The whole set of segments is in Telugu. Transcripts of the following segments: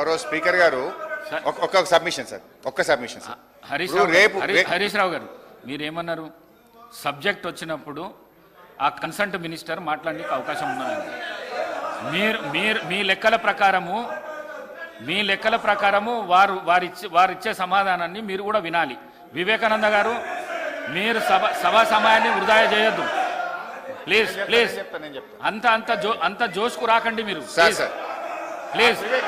గౌరవ స్పీకర్ గారు సార్. ఒక- ఒక్క సబ్మిషన్ సార్ ఒక్క సబ్మిషన్ సార్. హరీష్ రావు రేపు హరీష్ రావు గారు మీరేమన్నారు? సబ్జెక్ట్ వచ్చినప్పుడు ఆ కన్సల్ట్ మినిస్టర్ మాట్లాడడానికి అవకాశం ఉన్నదండి మీరు మీరు మీ లెక్కల ప్రకారము మీ లెక్కల ప్రకారము వారు వారిచ్చే వారిచ్చే సమాధానాన్ని మీరు కూడా వినాలి. వివేకానంద గారు మీరు సభ సభా సమయాన్ని వృధా చేయొద్దు. Please please. అంత అంత జో అంత జోష్కు రాకండి మీరు. Sir sir. Please. Vivek,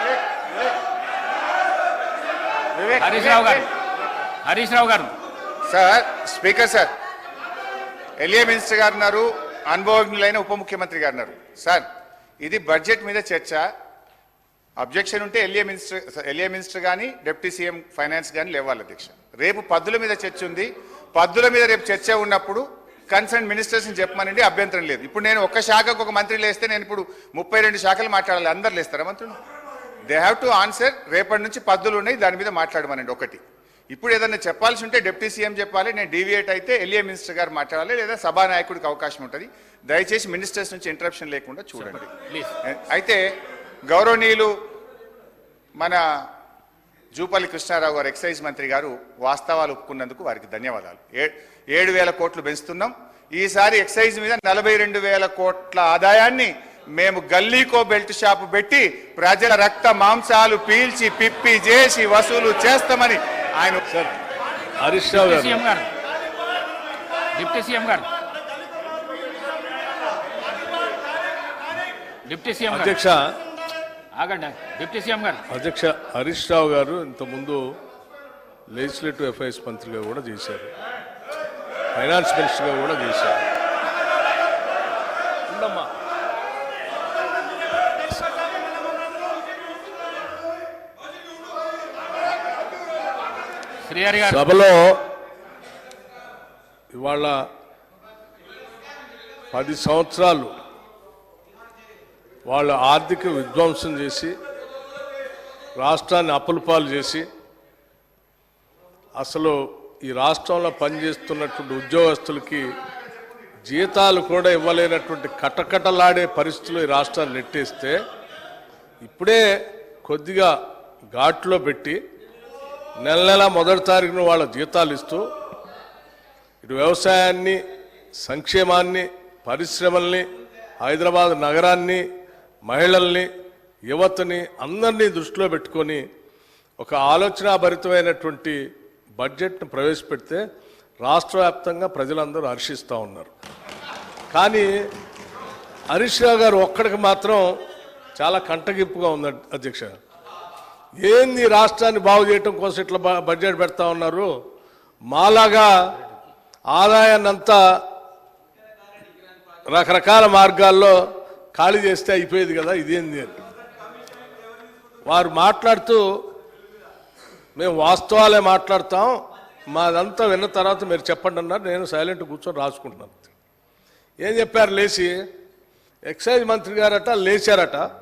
Harish Rao గారు. హరీష్ రావు గారు. Sir speaker sir LA minister గారు ఉన్నారు అనుభవజ్ఞులైన ఉప ముఖ్యమంత్రి గారు ఉన్నారు. సార్ ఇది బడ్జెట్ మీద చర్చ. అబ్జెక్షన్ ఉంటే ఎల్ఏ మినిస్టర్ ఎల్ఏ మినిస్టర్ కానీ డిప్యూటీ సీఎం ఫైనాన్స్ కానీ లేవాలి అధ్యక్ష. రేపు పద్దుల మీద చర్చ ఉంది. పద్దుల మీద రేపు చర్చ ఉన్నప్పుడు కన్సర్న్ మినిస్టర్స్ చెప్పమనండి అభ్యంతరం లేదు. ఇప్పుడు నేను ఒక్క శాఖకు ఒక మంత్రి లేస్తే నేను ఇప్పుడు ముప్పై రెండు శాఖలు మాట్లాడాలి అందరు లేస్తారా మంత్రులు? దే హ్యావ్ టు ఆన్సర్ రేపటి నుంచి పద్దులు ఉన్నాయి దాని మీద మాట్లాడమనండి ఒకటి. ఇప్పుడు ఏదైనా చెప్పాల్సి ఉంటే డిప్యూటీ సీఎం చెప్పాలి నేను డీవియేట్ అయితే ఎల్ఏ మినిస్టర్ గారు మాట్లాడాలి లేదా సభానాయకుడికి అవకాశం ఉంటుంది. దయచేసి మినిస్టర్స్ నుంచి ఇంటరప్షన్ లేకుండా చూడండి. అయితే గౌరవనీయులు మన జూపల్లి కృష్ణారావు గారు ఎక్సైజ్ మంత్రి గారు వాస్తవాలు ఒప్పుకున్నందుకు వారికి ధన్యవాదాలు. ఏ- ఏడు వేల కోట్లు పెంచుతున్నాం. ఈసారి ఎక్సైజ్ మీద నలభై రెండు వేల కోట్ల ఆదాయాన్ని మేము గల్లీకో బెల్ట్ షాపు పెట్టి ప్రజల రక్త మాంసాలు పీల్చి పిప్పి చేసి వసూలు చేస్తామని ఆయన హరీష్ రావు గారు. సీఎం గారు. డిప్యూటీ సీఎం గారు. డిప్యూటీ సీఎం గారు. అధ్యక్ష. ఆగండి. డిప్యూటీ సీఎం గారు. అధ్యక్ష హరీష్ రావు గారు ఇంతకుముందు లెజిస్లేటివ్ అఫైర్స్ మంత్రిగా కూడా చేశారు. ఫైనాన్స్ మినిస్టర్గా కూడా చేశారు. సభలో ఇవాళ పది సంవత్సరాలు వాళ్ళు ఆర్థిక విధ్వంసం చేసి రాష్ట్రాన్ని అప్పులపాలు చేసి అసలు ఈ రాష్ట్రంలో పనిచేస్తున్నటువంటి ఉద్యోగస్తులకి జీతాలు కూడా ఇవ్వలేనటువంటి కటకటలాడే పరిస్థితులు ఈ రాష్ట్రాన్ని నెట్టేస్తే ఇప్పుడే కొద్దిగా ఘాట్లో పెట్టి నెల నెల మొదటి తారీఖున వాళ్ళ జీతాలు ఇస్తూ ఇటు వ్యవసాయాన్ని సంక్షేమాన్ని పరిశ్రమల్ని హైదరాబాద్ నగరాన్ని మహిళల్ని యువతని అందరినీ దృష్టిలో పెట్టుకొని ఒక ఆలోచనాభరితమైనటువంటి బడ్జెట్ను ప్రవేశపెడితే రాష్ట్ర వ్యాప్తంగా ప్రజలందరూ హర్షిస్తూ ఉన్నారు. కానీ హరీష్ రావు గారు ఒక్కడికి మాత్రం చాలా కంటగింపుగా ఉంది అధ్యక్ష. ఏంది రాష్ట్రాన్ని బాగు చేయటం కోసం ఇట్లా బడ్జెట్ పెడతా ఉన్నారు? మాలాగా ఆదాయాన్ని అంతా రకరకాల మార్గాల్లో ఖాళీ చేస్తే అయిపోయేది కదా ఇదేంది అని. వారు మాట్లాడుతూ మేము వాస్తవాలే మాట్లాడతాం మాదంతా విన్న తర్వాత మీరు చెప్పండి అన్నారు నేను సైలెంట్ కూర్చొని రాసుకుంటున్నాను. ఏం చెప్పారు లేచి? ఎక్సైజ్ మంత్రి గారట లేచారట.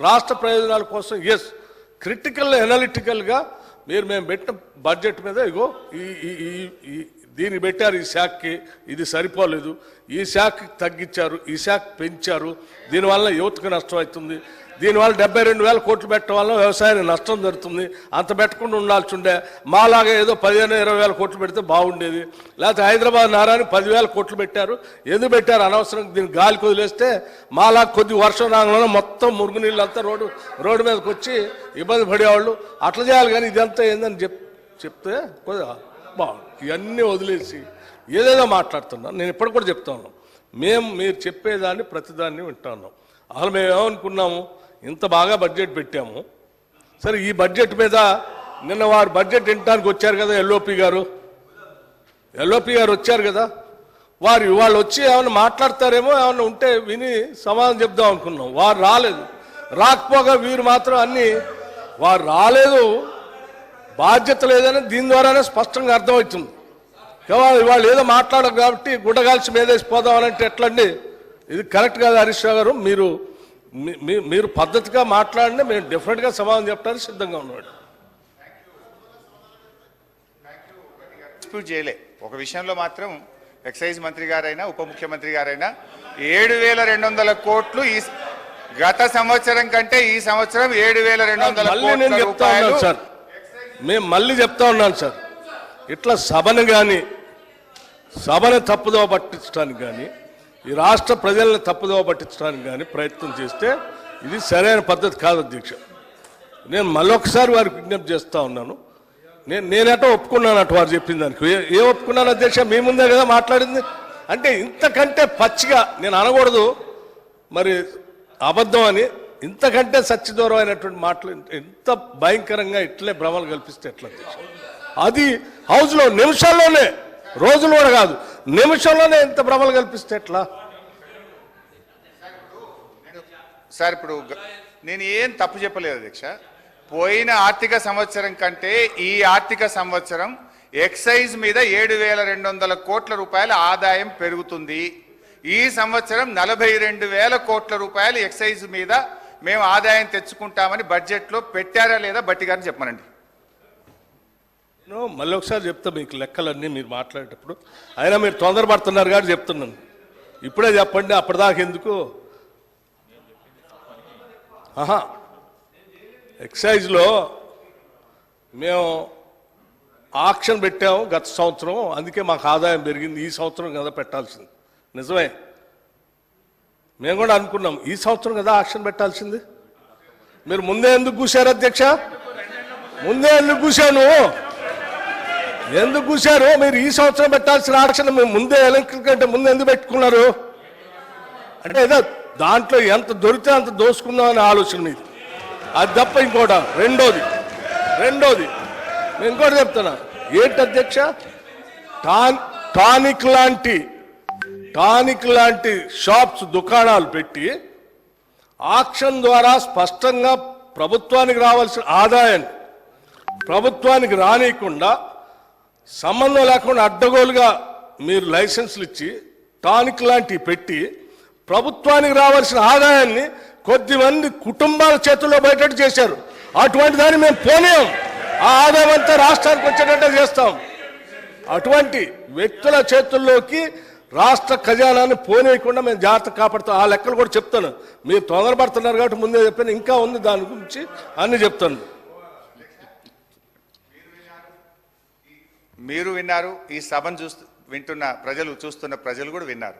రాష్ట్ర ప్రయోజనాల కోసం ఎస్ క్రిటికల్ ఎనాలిటికల్గా మీరు మేము పెట్టిన బడ్జెట్ మీద ఇగో ఈ ఈ ఈ- ఈ దీన్ని పెట్టారు ఈ శాఖకి ఇది సరిపోలేదు. ఈ శాఖకి తగ్గించారు ఈ శాఖ పెంచారు. దీనివల్ల యువతకు నష్టం అవుతుంది. దీనివల్ల డెబ్బై రెండు వేల కోట్లు పెట్టడం వల్ల వ్యవసాయానికి నష్టం జరుగుతుంది. అంత పెట్టకుండా ఉండాల్సి ఉండే మాలాగా ఏదో పదిహేను ఇరవై వేల కోట్లు పెడితే బాగుండేది. లేకపోతే హైదరాబాద్ నారాయణ పదివేల కోట్లు పెట్టారు. ఎందుకు పెట్టారు? అనవసరం దీన్ని గాలికి వదిలేస్తే మాలా కొద్ది వర్షం రాగానే మొత్తం మురుగునీళ్ళు అంతా రోడ్డు రోడ్డు మీదకి వచ్చి ఇబ్బంది పడేవాళ్ళు. అట్లా చేయాలి కానీ ఇదంతా ఏందని చెప్ చెప్తే అబ్బా ఇవన్నీ వదిలేసి ఏదేదో మాట్లాడుతున్నాను నేను ఇప్పటికి కూడా చెప్తాను మేము మీరు చెప్పేదాన్ని ప్రతిదాన్ని వింటున్నాం అసలు మేము ఏమనుకున్నాము? ఇంత బాగా బడ్జెట్ పెట్టాము. సరే ఈ బడ్జెట్ మీద నిన్న వారు బడ్జెట్ వినడానికి వచ్చారు కదా ఎల్ఓపి గారు? ఎల్ఓపి గారు వచ్చారు కదా? వారు ఇవాళ వచ్చి ఏమైనా మాట్లాడతారేమో ఏమైనా ఉంటే విని సమాధానం చెప్దాం అనుకున్నాం. వారు రాలేదు. రాకపోగా వీరు మాత్రం అన్నీ వారు రాలేదు. బాధ్యత లేదని దీని ద్వారానే స్పష్టంగా అర్థమవుతుంది. కేవలం వాళ్ళు ఏదో మాట్లాడరు కాబట్టి గుడ్డగాల్చి మీదేసి పోదామనంటే ఎట్లండి? ఇది కరెక్ట్ కాదు హరీష్ రావు గారు. మీరు మీరు పద్ధతిగా మాట్లాడినా మేము డిఫరెంట్గా సమాధానం చెప్పడానికి సిద్ధంగా ఉన్నాడు డిస్ప్యూట్ చేయలే. ఒక విషయంలో మాత్రం ఎక్సైజ్ మంత్రి గారైనా ఉప ముఖ్యమంత్రి గారైనా ఏడు వేల రెండు వందల కోట్లు ఈ గత సంవత్సరం కంటే ఈ సంవత్సరం ఏడు వేల రెండు వందల కోట్ల రూపాయలు మేము మళ్ళీ చెప్తా ఉన్నాను సార్. ఇట్లా సభను కానీ సభను తప్పుదోవ పట్టించడానికి కానీ ఈ రాష్ట్ర ప్రజలను తప్పుదోవ పట్టించడానికి కానీ ప్రయత్నం చేస్తే ఇది సరైన పద్ధతి కాదు అధ్యక్ష. నేను మళ్ళొకసారి వారికి విజ్ఞప్తి చేస్తూ ఉన్నాను. నేను నేనటో ఒప్పుకున్నాను అటు వారు చెప్పిన దానికి. ఏ- ఏ ఒప్పుకున్నాను అధ్యక్ష? మీ ముందే కదా మాట్లాడింది. అంటే ఇంతకంటే పచ్చిగా నేను అనకూడదు. మరి అబద్ధం అని ఇంతకంటే సత్యదూరమైనటువంటి మాటలు ఎంత భయంకరంగా ఇట్లే భ్రమలు కల్పిస్తే ఎట్లా అది హౌస్లో నిమిషాల్లోనే రోజులు కూడా కాదు నిమిషంలోనే ఎంత భ్రమలు కల్పిస్తే ఎట్లా? సార్ ఇప్పుడు నేను ఏం తప్పు చెప్పలేదు అధ్యక్ష పోయిన ఆర్థిక సంవత్సరం కంటే ఈ ఆర్థిక సంవత్సరం ఎక్సైజ్ మీద ఏడు వేల రెండు వందల కోట్ల రూపాయల ఆదాయం పెరుగుతుంది. ఈ సంవత్సరం నలభై రెండు వేల కోట్ల రూపాయలు ఎక్సైజ్ మీద మేము ఆదాయం తెచ్చుకుంటామని బడ్జెట్లో పెట్టారా లేదా బట్టి గారిని చెప్పమనండి. మళ్ళీ ఒకసారి చెప్తా మీకు లెక్కలన్నీ మీరు మాట్లాడేటప్పుడు. అయినా మీరు తొందరపడుతున్నారు కాబట్టి చెప్తున్నాను. ఇప్పుడే చెప్పండి అప్పటిదాకా ఎందుకు? ఆహా. ఎక్సైజ్లో మేము ఆక్షన్ పెట్టాము గత సంవత్సరం. అందుకే మాకు ఆదాయం పెరిగింది. ఈ సంవత్సరం కదా పెట్టాల్సింది. నిజమే. మేము కూడా అనుకున్నాం ఈ సంవత్సరం కదా ఆక్షన్ పెట్టాల్సింది. మీరు ముందే ఎందుకు కూశారు అధ్యక్ష? ముందే ఎందుకు కూశాను? ఎందుకు కూశారు? మీరు ఈ సంవత్సరం పెట్టాల్సిన ఆక్షన్ మేము ముందే ఎలక్ట్రిక్ కంటే ముందు ఎందుకు పెట్టుకున్నారు? అంటే ఏదో దాంట్లో ఎంత దొరికితే అంత దోసుకుందాం అనే ఆలోచన మీది. అది తప్ప ఇంకోట రెండోది రెండోది నేను ఇంకోటి చెప్తున్నా. ఏంటి అధ్యక్ష? టాన్ టానిక్ లాంటి టానిక్ లాంటి షాప్స్ దుకాణాలు పెట్టి ఆక్షన్ ద్వారా స్పష్టంగా ప్రభుత్వానికి రావాల్సిన ఆదాయాన్ని ప్రభుత్వానికి రానియకుండా సంబంధం లేకుండా అడ్డగోలుగా మీరు లైసెన్సులు ఇచ్చి టానిక్ లాంటివి పెట్టి ప్రభుత్వానికి రావాల్సిన ఆదాయాన్ని కొద్దిమంది కుటుంబాల చేతుల్లో బయటట్టు చేశారు. అటువంటి దాన్ని మేము పోనీయం. ఆ ఆదాయం అంతా రాష్ట్రానికి వచ్చేటట్టే చేస్తాం. అటువంటి వ్యక్తుల చేతుల్లోకి రాష్ట్ర ఖజానాన్ని పోనీయకుండా మేము జాగ్రత్త కాపాడుతాం. ఆ లెక్కలు కూడా చెప్తాను. మీరు తొందరపడుతున్నారు కాబట్టి ముందే చెప్పాను. ఇంకా ఉంది దాని గురించి అన్ని చెప్తాను. మీరు విన్నారు ఈ సభను చూస్తూ వింటున్న ప్రజలు చూస్తున్న ప్రజలు కూడా విన్నారు.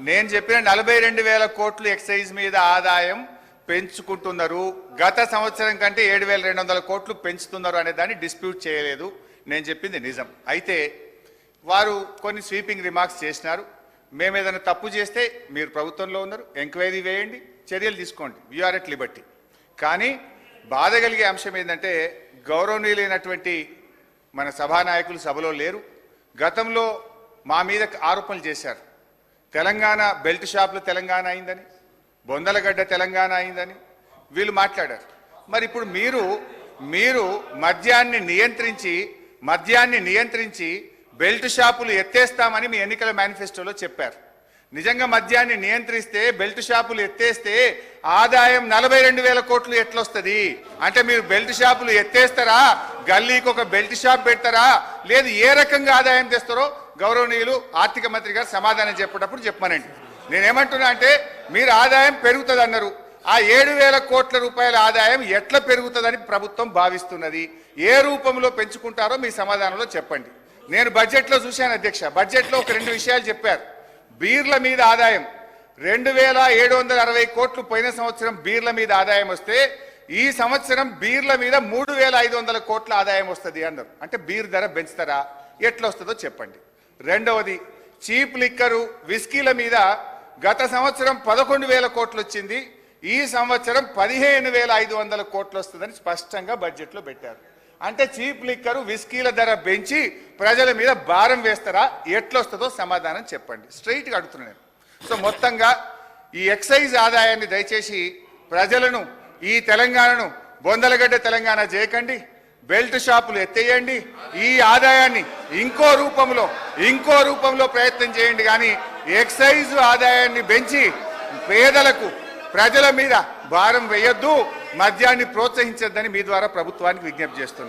నేను చెప్పిన నలభై రెండు వేల కోట్లు ఎక్సైజ్ మీద ఆదాయం పెంచుకుంటున్నారు. గత సంవత్సరం కంటే ఏడు వేల రెండు వందల కోట్లు పెంచుతున్నారు అనే దాన్ని డిస్ప్యూట్ చేయలేదు. నేను చెప్పింది నిజం. అయితే వారు కొన్ని స్వీపింగ్ రిమార్క్స్ చేసినారు. మేము ఏదైనా తప్పు చేస్తే మీరు ప్రభుత్వంలో ఉన్నారు. ఎంక్వైరీ వేయండి. చర్యలు తీసుకోండి. యూఆర్ ఎట్ లిబర్టీ కానీ బాధ కలిగే అంశం ఏంటంటే గౌరవనీయులైనటువంటి మన సభానాయకులు సభలో లేరు. గతంలో మా మీద ఆరోపణలు చేశారు. తెలంగాణ బెల్ట్ షాపులు తెలంగాణ అయిందని బొందలగడ్డ తెలంగాణ అయిందని వీళ్ళు మాట్లాడారు. మరి ఇప్పుడు మీరు మీరు మద్యాన్ని నియంత్రించి మద్యాన్ని నియంత్రించి బెల్ట్ షాపులు ఎత్తేస్తామని మీ ఎన్నికల మేనిఫెస్టోలో చెప్పారు. నిజంగా మద్యాన్ని నియంత్రిస్తే బెల్ట్ షాపులు ఎత్తేస్తే ఆదాయం నలభై రెండు వేల కోట్లు ఎట్లొస్తుంది? అంటే మీరు బెల్ట్ షాపులు ఎత్తేస్తారా? గల్లీకి ఒక బెల్ట్ షాప్ పెడతారా? లేదు ఏ రకంగా ఆదాయం తెస్తారో గౌరవనీయులు ఆర్థిక మంత్రి గారు సమాధానం చెప్పేటప్పుడు చెప్పమనండి. నేనేమంటున్నా అంటే మీరు ఆదాయం పెరుగుతుంది అన్నారు ఆ ఏడు వేల కోట్ల రూపాయల ఆదాయం ఎట్లా పెరుగుతుందని ప్రభుత్వం భావిస్తున్నది. ఏ రూపంలో పెంచుకుంటారో మీ సమాధానంలో చెప్పండి. నేను బడ్జెట్లో చూశాను అధ్యక్ష. బడ్జెట్లో ఒక రెండు విషయాలు చెప్పారు. బీర్ల మీద ఆదాయం. రెండు వేల ఏడు వందల అరవై కోట్లు పోయిన సంవత్సరం బీర్ల మీద ఆదాయం వస్తే ఈ సంవత్సరం బీర్ల మీద మూడు వేల ఐదు వందల కోట్ల ఆదాయం వస్తుంది అన్నారు. అంటే బీర్ ధర పెంచుతారా? ఎట్లా వస్తుందో చెప్పండి. రెండవది చీప్ లిక్కరు విస్కీల మీద గత సంవత్సరం పదకొండు వేల కోట్లు వచ్చింది. ఈ సంవత్సరం పదిహేను వేల ఐదు వందల కోట్లు వస్తుందని స్పష్టంగా బడ్జెట్లో పెట్టారు. అంటే చీప్ లిక్కరు విస్కీల ధర పెంచి ప్రజల మీద భారం వేస్తారా? ఎట్లొస్తుందో సమాధానం చెప్పండి. స్ట్రైట్గా అడుగుతున్నాను నేను. సో మొత్తంగా ఈ ఎక్సైజ్ ఆదాయాన్ని దయచేసి ప్రజలను ఈ తెలంగాణను బొందలగడ్డ తెలంగాణ చేయకండి బెల్ట్ షాపులు ఎత్తేయండి. ఈ ఆదాయాన్ని ఇంకో రూపంలో ఇంకో రూపంలో ప్రయత్నం చేయండి. కానీ ఎక్సైజ్ ఆదాయాన్ని పెంచి పేదలకు ప్రజల మీద భారం వేయొద్దు. మద్యాన్ని ప్రోత్సహించొద్దని మీ ద్వారా ప్రభుత్వానికి విజ్ఞప్తి చేస్తున్నాను